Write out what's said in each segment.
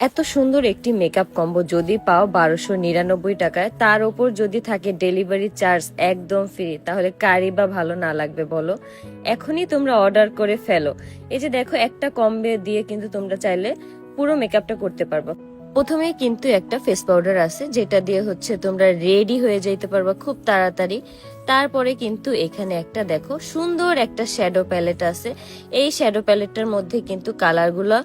এত সুন্দর একটি মেকআপ কম্বো যদি পাও বারোশো নিরানব্বই টাকায়, তার ওপর যদি থাকে ডেলিভারি চার্জ একদম ফ্রি তাহলে কারি বা ভালো না লাগবে বলো? এখনই তোমরা অর্ডার করে ফেলো। এই যে দেখো, একটা কম্বে দিয়ে কিন্তু তোমরা চাইলে পুরো মেকআপটা করতে পারবে। প্রথমেই কিন্তু একটা ফেস পাউডার আছে, যেটা দিয়ে হচ্ছে তোমরা রেডি হয়ে যাইতে পারবা খুব তাড়াতাড়ি। তারপরে কিন্তু এখানে একটা দেখো, সুন্দর একটা শ্যাডো প্যালেট আছে। এই শ্যাডো প্যালেটটার মধ্যে কিন্তু কালারগুলো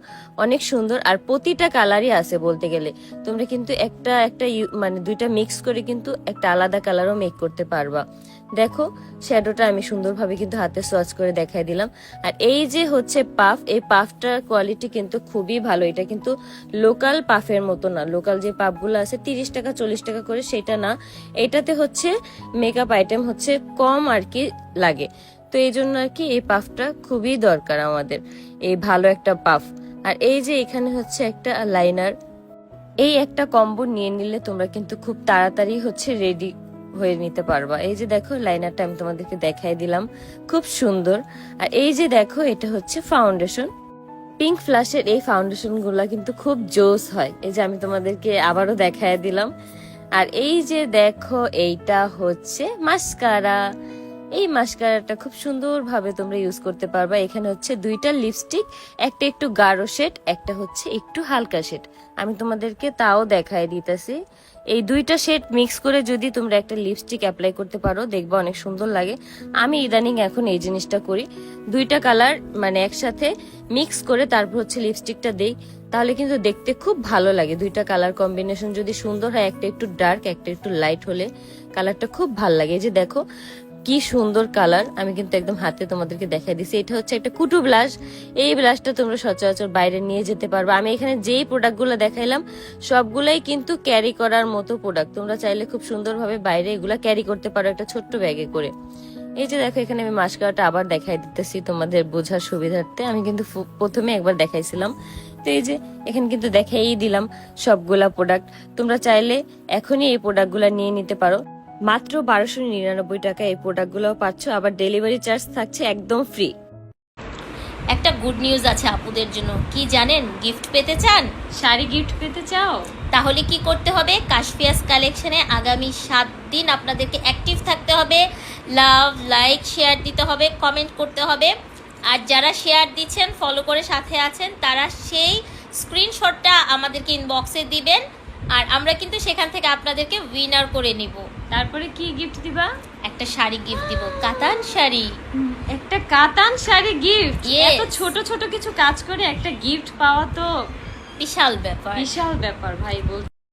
অনেক সুন্দর, আর প্রতিটা কালারই আছে বলতে গেলে। তোমরা কিন্তু একটা একটা মানে দুইটা মিক্স করে কিন্তু একটা আলাদা কালারও মেক করতে পারবা। দেখো শ্যাডোটা আমি সুন্দরভাবে কিন্তু হাতে সোয়াচ করে দেখাই দিলাম। আর এই যে হচ্ছে পাফ এই পাফটার কোয়ালিটি কিন্তু খুবই ভালো। এটা কিন্তু লোকাল পাফের মতো না। লোকাল যে পাফগুলো আছে, তিরিশ টাকা, চল্লিশ টাকা করে, সেটা না। এটাতে হচ্ছে মেকআপ আইটেম হচ্ছে কম আর কি লাগে। তো এই জন্য আর কি এই পাফটা খুবই দরকার আমাদের, এই ভালো একটা পাফ। আর এই যে এখানে হচ্ছে একটা লাইনার এই একটা কম্বো নিয়ে নিলে তোমরা কিন্তু খুব তাড়াতাড়ি হচ্ছে রেডি হয়ে নিতে পারবা। এই যে দেখো লাইনারটা আমি তোমাদেরকে দেখাই দিলাম, খুব সুন্দর। আর এই যে দেখো এটা হচ্ছে ফাউন্ডেশন পিঙ্ক ফ্লাশের এই ফাউন্ডেশনগুলা কিন্তু খুব জোস হয়। এই যে আমি তোমাদেরকে আবারও দেখাই দিলাম। আর এই যে দেখো, এইটা হচ্ছে মাস্কারা। এই মাস্কারাটা খুব সুন্দরভাবে তোমরা ইউজ করতে পারবা। এখানে হচ্ছে দুইটা লিপস্টিক একটা একটু গাঢ় শেড একটা হচ্ছে একটু হালকা শেড আমি তোমাদেরকে তাও দেখাই দিতেছি। এই দুইটা শেড মিক্স করে যদি তোমরা একটা লিপস্টিক অ্যাপ্লাই করতে পারো, দেখবা অনেক সুন্দর লাগে। আমি ইদানিং এখন এই জিনিসটা করি। দুইটা কালার মানে একসাথে মিক্স করে তারপর হচ্ছে লিপস্টিকটা দেই। তাহলে কিন্তু দেখতে খুব ভালো লাগে। দুইটা কালার কম্বিনেশন যদি সুন্দর হয়, একটা একটু ডার্ক একটা একটু লাইট হলে কালারটা খুব ভালো লাগে। যে দেখো, কি সুন্দর কালার আমি কিন্তু একদম হাতে তোমাদেরকে দেখাই দিছি। এটা হচ্ছে একটা কুটু ব্লাশ এই ব্লাশটা তোমরা সচরাচর বাইরে নিয়ে যেতে পারবে। আমি এখানে যেই প্রোডাক্টগুলো দেখাইলাম, সবগুলাই কিন্তু ক্যারি করার মতো প্রোডাক্ট তোমরা চাইলে খুব সুন্দরভাবে বাইরে এগুলা ক্যারি করতে পারো একটা ছোট্ট ব্যাগে করে। এই যে দেখো, এখানে আমি মাস্কারাটা আবার দেখাই দিতেছি তোমাদের বোঝার সুবিধার্থে। আমি কিন্তু প্রথমে একবার দেখাইছিলাম। তো এই যে এখানে কিন্তু দেখাই দিলাম সবগুলা প্রোডাক্ট তোমরা চাইলে এখনই এই প্রোডাক্টগুলো নিয়ে নিতে পারো। মাত্র বারোশো নিরানব্বই টাকা এই প্রোডাক্টগুলো পাচ্ছ আবার ডেলিভারি চার্জ থাকছে একদম ফ্রি একটা গুড নিউজ আছে আপুদের জন্য। কি জানেন? গিফট পেতে চান? শাড়ি গিফট পেতে চাও? তাহলে কি করতে হবে? কাশফিয়াস কালেকশনে আগামী সাত দিন আপনাদেরকে অ্যাক্টিভ থাকতে হবে। লাভ লাইক শেয়ার দিতে হবে কমেন্ট করতে হবে। আর যারা শেয়ার দিচ্ছেন ফলো করে সাথে আছেন তারা সেই স্ক্রিনশটটা আমাদেরকে ইনবক্সে দিবেন। আর আমরা কিন্তু সেখান থেকে আপনাদেরকে উইনার করে নিব। তারপরে কি গিফট দিবা? একটা শাড়ি গিফট দিব। কাতান শাড়ি। একটা কাতান শাড়ি গিফট এত ছোট ছোট কিছু কাজ করে একটা গিফট পাওয়া তো বিশাল ব্যাপার। বিশাল ব্যাপার ভাই বল